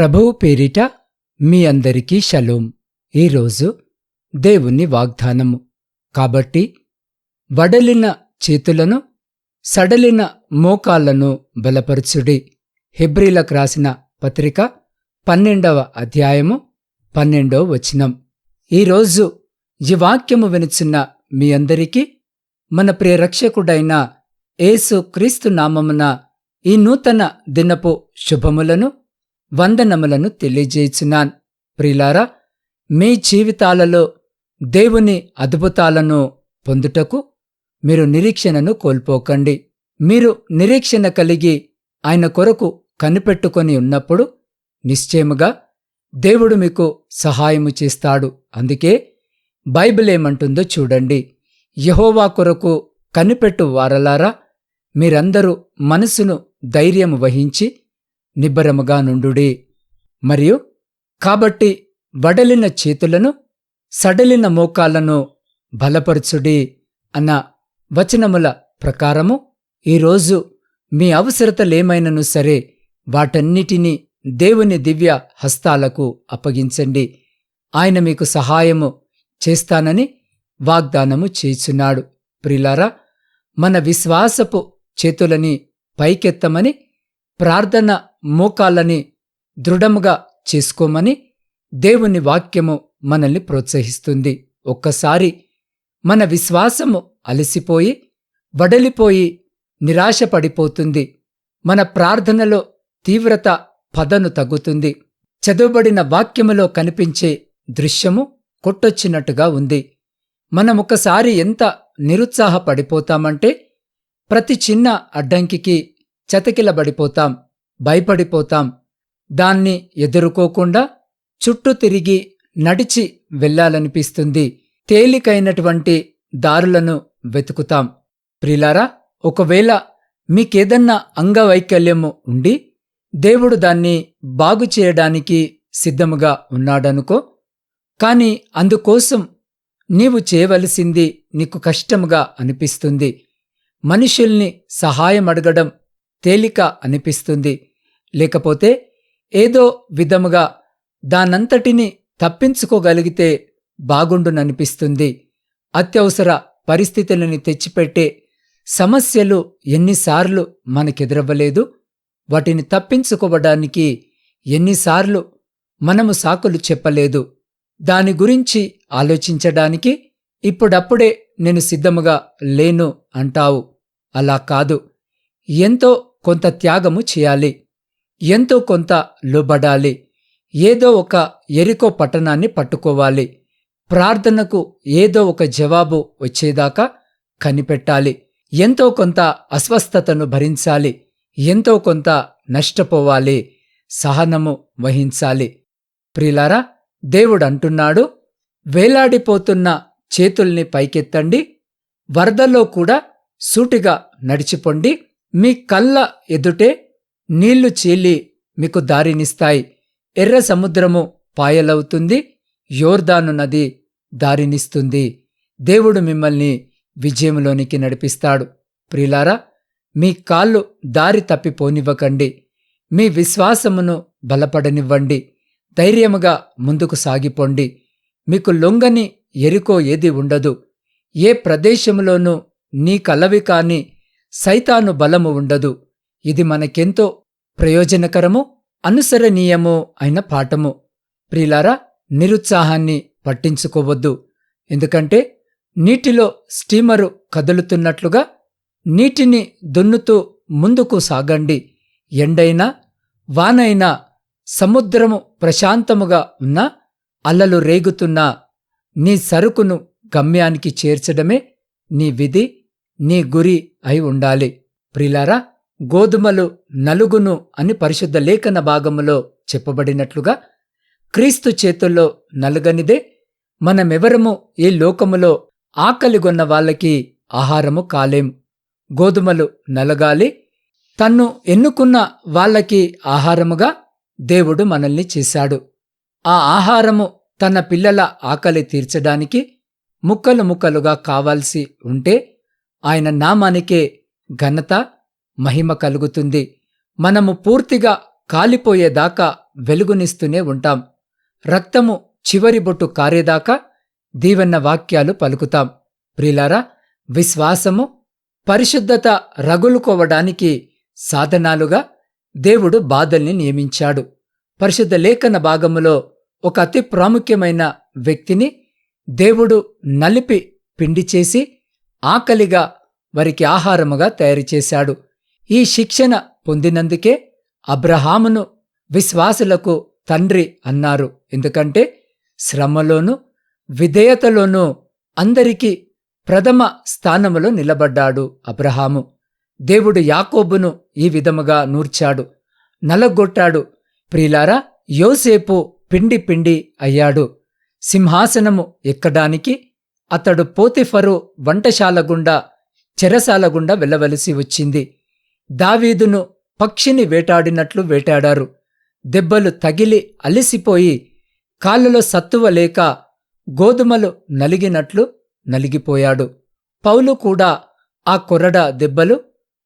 ప్రభువు పేరిట మీ అందరికీ షలోం. ఈరోజు దేవుని వాగ్దానము. కాబట్టి వడలిన చేతులను సడలిన మోకాళ్ళను బలపరచుడి. హెబ్రిలకు రాసిన పత్రిక పన్నెండవ అధ్యాయము పన్నెండవ వచనం. ఈరోజు ఈ వాక్యము వినుచున్న మీ అందరికీ మన ప్రియరక్షకుడైన ఏసు యేసు క్రీస్తు నామమున ఈ నూతన దినపు శుభములను వందనములను తెలియజేయుచున్నాను. ప్రిలారా మీ జీవితాలలో దేవుని అద్భుతాలను పొందుటకు మీరు నిరీక్షణను కోల్పోకండి. మీరు నిరీక్షణ కలిగి ఆయన కొరకు కనిపెట్టుకొని ఉన్నప్పుడు నిశ్చయముగా దేవుడు మీకు సహాయము చేస్తాడు. అందుకే బైబిల్ ఏమంటుందో చూడండి. యహోవా కొరకు కనిపెట్టు వారలారా మీరందరూ మనసును ధైర్యము వహించి నిబ్బరముగా నుండుడి. మరియు కాబట్టి వడలిన చేతులను సడలిన మోకాళ్ళను బలపరచుడి అన్న వచనముల ప్రకారము ఈరోజు మీ అవసరతలేమైనను సరే వాటన్నిటినీ దేవుని దివ్య హస్తాలకు అప్పగించండి. ఆయన మీకు సహాయము చేస్తానని వాగ్దానము చేచున్నాడు ప్రిలారా మన విశ్వాసపు చేతులని పైకెత్తమని ప్రార్థన మోకాళ్ళని దృఢముగా చేసుకోమని దేవుని వాక్యము మనల్ని ప్రోత్సహిస్తుంది. ఒక్కసారి మన విశ్వాసము అలసిపోయి వడలిపోయి నిరాశపడిపోతుంది. మన ప్రార్థనలో తీవ్రత పదను తగ్గుతుంది. చదువుబడిన వాక్యములో కనిపించే దృశ్యము కొట్టొచ్చినట్టుగా ఉంది. మనమొకసారి ఒకసారి ఎంత నిరుత్సాహపడిపోతామంటే ప్రతి చిన్న అడ్డంకికి చతకిలబడిపోతాం. భయపడిపోతాం. దాన్ని ఎదుర్కోకుండా చుట్టూ తిరిగి నడిచి వెళ్ళాలనిపిస్తుంది. తేలికైనటువంటి దారులను వెతుకుతాం. ప్రిలారా ఒకవేళ మీకేదన్నా అంగవైకల్యము ఉండి దేవుడు దాన్ని బాగు చేయడానికి సిద్ధముగా ఉన్నాడనుకో కాని అందుకోసం నీవు చేయవలసింది నీకు కష్టముగా అనిపిస్తుంది. మనుషుల్ని సహాయం అడగడం తేలిక అనిపిస్తుంది. లేకపోతే ఏదో విధముగా దానంతటిని తప్పించుకోగలిగితే బాగుండుననిపిస్తుంది. అత్యవసర పరిస్థితులని తెచ్చిపెట్టే సమస్యలు ఎన్నిసార్లు మనకెదురవ్వలేదు. వాటిని తప్పించుకోవడానికి ఎన్నిసార్లు మనము సాకులు చెప్పలేదు. దాని గురించి ఆలోచించడానికి ఇప్పుడప్పుడే నేను సిద్ధముగా లేను అంటావు. అలా కాదు. ఎంతో కొంత త్యాగము చేయాలి. ఎంతో కొంత లోబడాలి. ఏదో ఒక ఎరికో పట్టణాన్ని పట్టుకోవాలి. ప్రార్థనకు ఏదో ఒక జవాబు వచ్చేదాకా కనిపెట్టాలి. ఎంతో కొంత అస్వస్థతను భరించాలి. ఎంతో కొంత నష్టపోవాలి. సహనము వహించాలి. ప్రిలారా దేవుడు అంటున్నాడు వేలాడిపోతున్న చేతుల్ని పైకెత్తండి వరదల్లో కూడా సూటిగా నడిచిపోండి మీ కళ్ళ ఎదుటే నీళ్ళు చీలి మీకు దారినిస్తాయి. ఎర్ర సముద్రము పాయలవుతుంది. యోర్దాను నది దారినిస్తుంది. దేవుడు మిమ్మల్ని విజయంలోనికి నడిపిస్తాడు. ప్రిలారా మీ కాళ్ళు దారి తప్పిపోనివ్వకండి. మీ విశ్వాసమును బలపడనివ్వండి. ధైర్యముగా ముందుకు సాగిపోండి. మీకు లొంగని ఎరుకో ఏది ఉండదు. ఏ ప్రదేశములోనూ నీ కలవి కాని సైతాను బలము ఉండదు. ఇది మనకెంతో ప్రయోజనకరము అనుసరణీయము అయిన పాఠము. ప్రిలారా నిరుత్సాహాన్ని పట్టించుకోవద్దు. ఎందుకంటే నీటిలో స్టీమరు కదులుతున్నట్లుగా నీటిని దున్నుతూ ముందుకు సాగండి. ఎండైనా వానైనా సముద్రము ప్రశాంతముగా ఉన్నా అల్లలు రేగుతున్నా నీ సరుకును గమ్యానికి చేర్చడమే నీ విధి నీ గురి అయి ఉండాలి. ప్రిలారా గోధుమలు నలుగును అని పరిశుద్ధ లేఖన భాగములో చెప్పబడినట్లుగా క్రీస్తు చేతుల్లో నలుగనిదే మనమెవరము ఈ లోకములో ఆకలిగొన్న వాళ్ళకి ఆహారము కాలేం. గోధుమలు నలగాలి తన్ను ఎన్నుకున్న వాళ్ళకి ఆహారముగా దేవుడు మనల్ని చేశాడు. ఆ ఆహారము తన పిల్లల ఆకలి తీర్చడానికి ముక్కలు ముక్కలుగా కావాల్సి ఉంటే ఆయన నామానికే ఘనత మహిమ కలుగుతుంది. మనము పూర్తిగా కాలిపోయేదాకా వెలుగునిస్తూనే ఉంటాం. రక్తము చివరి బొట్టు కారేదాకా దీవెన్న వాక్యాలు పలుకుతాం. ప్రిలారా విశ్వాసము పరిశుద్ధత రగులుకోవడానికి సాధనాలుగా దేవుడు బాధల్ని నియమించాడు. పరిశుద్ధ లేఖన భాగములో ఒక అతి ప్రాముఖ్యమైన వ్యక్తిని దేవుడు నలిపి పిండి చేసి ఆకలిగా వారికి ఆహారముగా తయారు చేశాడు. ఈ శిక్షణ పొందినందుకే అబ్రహామును విశ్వాసులకు తండ్రి అన్నారు. ఎందుకంటే శ్రమలోను విధేయతలోనూ అందరికీ ప్రథమ స్థానములో నిలబడ్డాడు అబ్రహాము. దేవుడు యాకోబును ఈ విధముగా నూర్చాడు నలగొట్టాడు. ప్రియులారా యోసేపు పిండి పిండి అయ్యాడు. సింహాసనము ఎక్కడానికి అతడు పోతిఫరు వంటశాల గుండా చెరసాల గుండా వెళ్ళవలసి వచ్చింది. దావీదును పక్షిని వేటాడినట్లు వేటాడారు. దెబ్బలు తగిలి అలిసిపోయి కాళ్ళలో సత్తువ లేక గోధుమలు నలిగినట్లు నలిగిపోయాడు. పౌలు కూడా ఆ కొరడ దెబ్బలు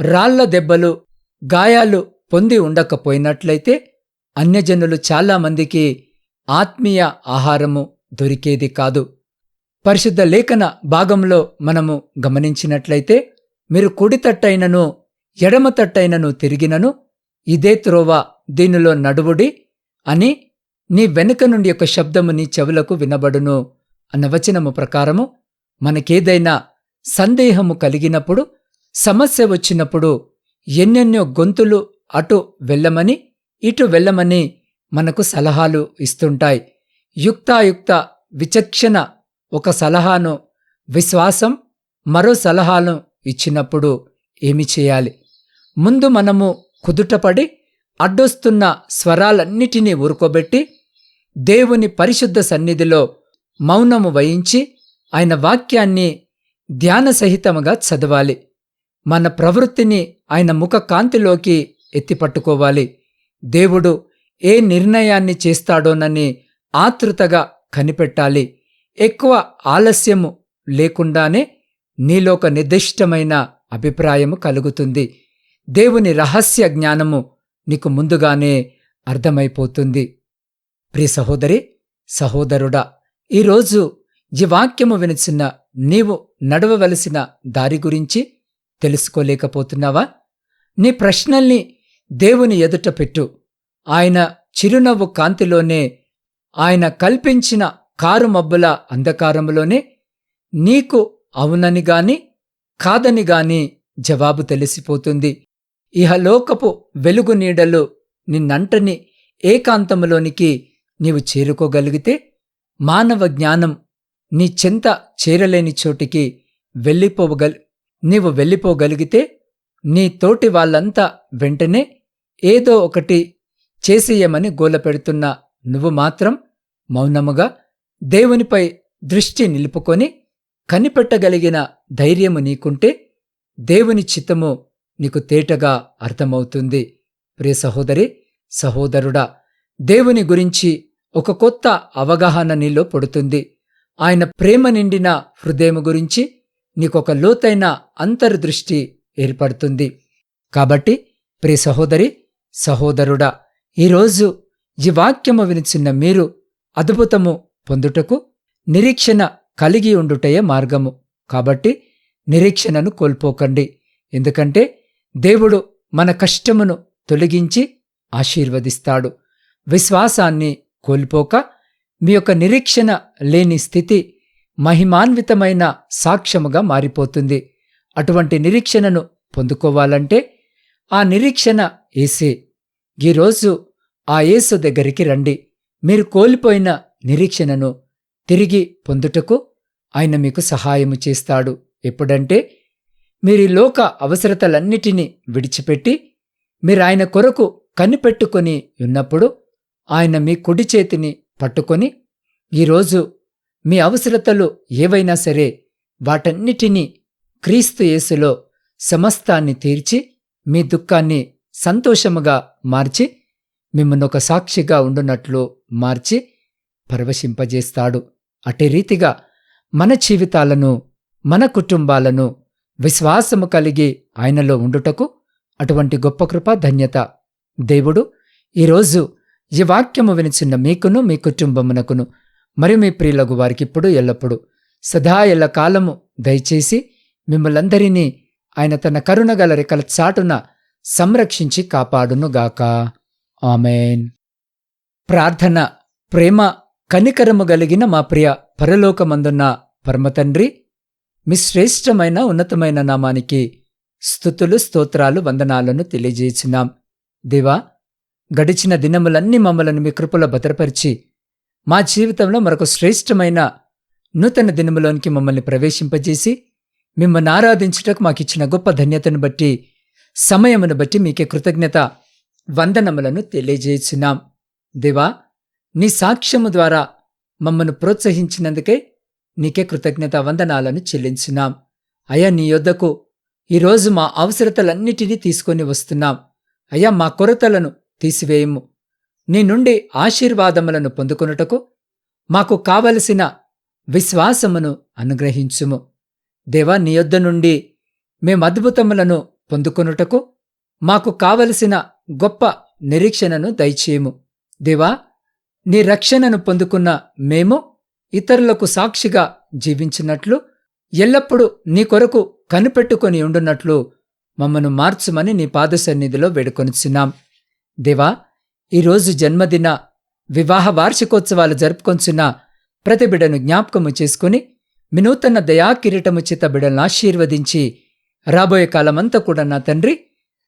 రాళ్ళ దెబ్బలు గాయాలు పొంది ఉండకపోయినట్లయితే అన్యజనులు చాలామందికి ఆత్మీయ ఆహారము దొరికేది కాదు. పరిశుద్ధ లేఖన భాగంలో మనము గమనించినట్లయితే మీరు కుడితట్టైనను ఎడమతట్టైనను తిరిగినను ఇదే త్రోవ దీనిలో నడువుడి అని నీ వెనుక నుండి యొక్క శబ్దము నీ చెవులకు వినబడును అన్న వచనము ప్రకారము మనకేదైనా సందేహము కలిగినప్పుడు సమస్య వచ్చినప్పుడు ఎన్నెన్నో గొంతులు అటు వెళ్ళమని ఇటు వెళ్ళమని మనకు సలహాలు ఇస్తుంటాయి. యుక్తాయుక్త విచక్షణ ఒక సలహాను విశ్వాసం మరో సలహాను ఇచ్చినప్పుడు ఏమి చేయాలి? ముందు మనము కుదుటపడి అడ్డొస్తున్న స్వరాలన్నిటినీ ఊరుకోబెట్టి దేవుని పరిశుద్ధ సన్నిధిలో మౌనము వహించి ఆయన వాక్యాన్ని ధ్యాన సహితముగా చదవాలి. మన ప్రవృత్తిని ఆయన ముఖ కాంతిలోకి ఎత్తిపట్టుకోవాలి. దేవుడు ఏ నిర్ణయాన్ని చేస్తాడోనని ఆతృతగా కనిపెట్టాలి. ఎక్కువ ఆలస్యము లేకుండానే నీలోక నిర్దిష్టమైన అభిప్రాయము కలుగుతుంది. దేవుని రహస్య జ్ఞానము నీకు ముందుగానే అర్థమైపోతుంది. ప్రియ సహోదరి సహోదరుడా ఈరోజు ఈ వాక్యము వినిచిన నీవు నడవవలసిన దారి గురించి తెలుసుకోలేకపోతున్నావా? నీ ప్రశ్నల్ని దేవుని ఎదుట పెట్టు. ఆయన చిరునవ్వు కాంతిలోనే ఆయన కల్పించిన కారు మబ్బుల అంధకారంలోనే నీకు అవునని గాని కాదని గాని జవాబు తెలిసిపోతుంది. ఇహలోకపు వెలుగు నీడలు నిన్నంటని ఏకాంతములోనికి నీవు చేరుకోగలిగితే మానవ జ్ఞానం నీ చెంత చేరలేని చోటికి వెళ్ళిపోగల్ నీవు వెళ్ళిపోగలిగితే నీ తోటి వాళ్ళంతా వెంటనే ఏదో ఒకటి చేసేయమని గోలపెడుతున్న నువ్వు మాత్రం మౌనముగా దేవునిపై దృష్టి నిలుపుకొని కనిపెట్టగలిగిన ధైర్యము నీకుంటే దేవుని చిత్తము నీకు తేటగా అర్థమవుతుంది. ప్రియ సహోదరి సహోదరుడా దేవుని గురించి ఒక కొత్త అవగాహన నీలో పడుతుంది. ఆయన ప్రేమ నిండిన హృదయం గురించి నీకొక లోతైన అంతర్దృష్టి ఏర్పడుతుంది. కాబట్టి ప్రియ సహోదరి సహోదరుడా ఈరోజు ఈ వాక్యము వినిచిన్న మీరు అద్భుతము పొందుటకు నిరీక్షణ కలిగి ఉండుటయే మార్గము. కాబట్టి నిరీక్షణను కోల్పోకండి. ఎందుకంటే దేవుడు మన కష్టమును తొలగించి ఆశీర్వదిస్తాడు. విశ్వాసాన్ని కోల్పోక మీ యొక్క నిరీక్షణ లేని స్థితి మహిమాన్వితమైన సాక్ష్యముగా మారిపోతుంది. అటువంటి నిరీక్షణను పొందుకోవాలంటే ఆ నిరీక్షణ ఏసే. ఈరోజు ఆ యేసు దగ్గరికి రండి. మీరు కోల్పోయిన నిరీక్షణను తిరిగి పొందుటకు ఆయన మీకు సహాయము చేస్తాడు. ఎప్పుడంటే మీరు ఈ లోక అవసరతలన్నిటినీ విడిచిపెట్టి మీరు ఆయన కొరకు కనిపెట్టుకొని ఉన్నప్పుడు ఆయన మీ కుడి చేతిని పట్టుకొని ఈరోజు మీ అవసరతలు ఏవైనా సరే వాటన్నిటినీ క్రీస్తు యేసులో సమస్తాన్ని తీర్చి మీ దుఃఖాన్ని సంతోషముగా మార్చి మిమ్మల్ని ఒక సాక్షిగా ఉండునట్లు మార్చి పరవశింపజేస్తాడు. అటే రీతిగా మన జీవితాలను మన కుటుంబాలను విశ్వాసము కలిగి ఆయనలో ఉండుటకు అటువంటి గొప్ప కృప ధన్యత. దేవుడు ఈరోజు ఈ వాక్యము వినిచిన్న మీకును మీ కుటుంబమునకును మరి మీ ప్రియులకు వారికిప్పుడు ఎల్లప్పుడూ ఎల్లప్పుడు సదా ఎల్ల కాలము దయచేసి మిమ్మలందరినీ ఆయన తన కరుణగల రెక్కల చాటున సంరక్షించి కాపాడునుగాక. ఆమెన్. ప్రార్థన ప్రేమ కనికరము కలిగిన మా ప్రియ పరలోకమందున్న పరమతండ్రి మీ శ్రేష్టమైన ఉన్నతమైన నామానికి స్థుతులు స్తోత్రాలు వందనాలను తెలియజేసినాం దేవా గడిచిన దినములన్నీ మమ్మలను మీ కృపలో భద్రపరిచి మా జీవితంలో మరొక శ్రేష్టమైన నూతన దినములోనికి మమ్మల్ని ప్రవేశింపజేసి మిమ్మల్ని ఆరాధించుటకు మాకిచ్చిన గొప్ప ధన్యతను బట్టి సమయమును బట్టి మీకే కృతజ్ఞత వందనములను తెలియజేసినాం దేవా నీ సాక్ష్యము ద్వారా మమ్మను ప్రోత్సహించినందుకే నీకే కృతజ్ఞత వందనాలను చెల్లించున్నాం. అయ్యా నీ యొద్దకు ఈరోజు మా అవసరతలన్నిటినీ తీసుకొని వస్తున్నాం. అయ్యా మా కొరతలను తీసివేయము. నీ నుండి ఆశీర్వాదములను పొందుకొనుటకు మాకు కావలసిన విశ్వాసమును అనుగ్రహించుము. దేవా నీ యొద్ద నుండి మేం అద్భుతములను పొందుకొనుటకు మాకు కావలసిన గొప్ప నిరీక్షణను దయచేయము. దేవా నీ రక్షణను పొందుకున్న మేము ఇతరులకు సాక్షిగా జీవించినట్లు ఎల్లప్పుడూ నీ కొరకు కనిపెట్టుకొని ఉండున్నట్లు మమ్మను మార్చుమని నీ పాదసన్నిధిలో వేడుకొనిచున్నాం. దేవా ఈరోజు జన్మదిన వివాహ వార్షికోత్సవాలు జరుపుకొంచున్న ప్రతి బిడను జ్ఞాపకము చేసుకుని వినూతన దయాకిరీటము చేత బిడలను ఆశీర్వదించి రాబోయే కాలమంతా కూడా నా తండ్రి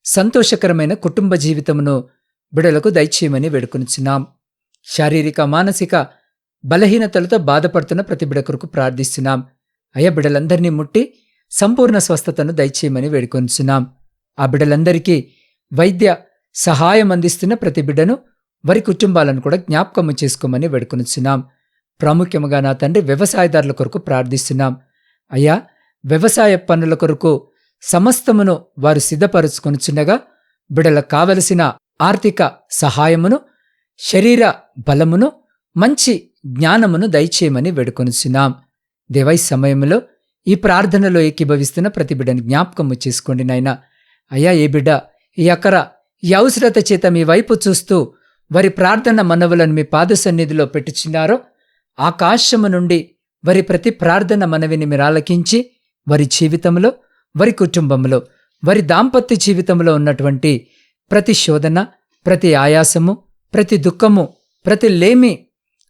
సంతోషకరమైన కుటుంబ జీవితమును బిడలకు దయచేయమని వేడుకొనిచున్నాం. శారీరక మానసిక బలహీనతలతో బాధపడుతున్న ప్రతి బిడ కొరకు ప్రార్థిస్తున్నాం. అయ్యా బిడలందరినీ ముట్టి సంపూర్ణ స్వస్థతను దయచేయమని వేడుకొనిచున్నాం ఆ బిడలందరికీ వైద్య సహాయం అందిస్తున్న ప్రతి బిడ్డను వారి కుటుంబాలను కూడా జ్ఞాపకము చేసుకోమని వేడుకొనిచున్నాం ప్రాముఖ్యముగా నా తండ్రి వ్యవసాయదారుల కొరకు ప్రార్థిస్తున్నాం. అయ్యా వ్యవసాయ పనుల కొరకు సమస్తమును వారు సిద్ధపరుచుకొనిచుండగా బిడలకు కావలసిన ఆర్థిక సహాయమును శరీర బలమును మంచి జ్ఞానమును దయచేయమని వేడుకొనిచున్నాం. దేవై సమయంలో ఈ ప్రార్థనలో ఏకీభవిస్తున్న ప్రతి బిడ్డని జ్ఞాపకము చేసుకోండి నాయనా. అయ్యా ఏ బిడ్డ ఈ అక్కర ఈ అవసరత చేత మీ వైపు చూస్తూ వారి ప్రార్థన మనవులను మీ పాద సన్నిధిలో పెట్టుచున్నారో ఆకాశము నుండి వారి ప్రతి ప్రార్థన మనవిని మీరు ఆలకించి వారి జీవితంలో వారి కుటుంబంలో వారి దాంపత్య జీవితంలో ఉన్నటువంటి ప్రతి శోధన ప్రతి ఆయాసము ప్రతి దుఃఖము ప్రతి లేమి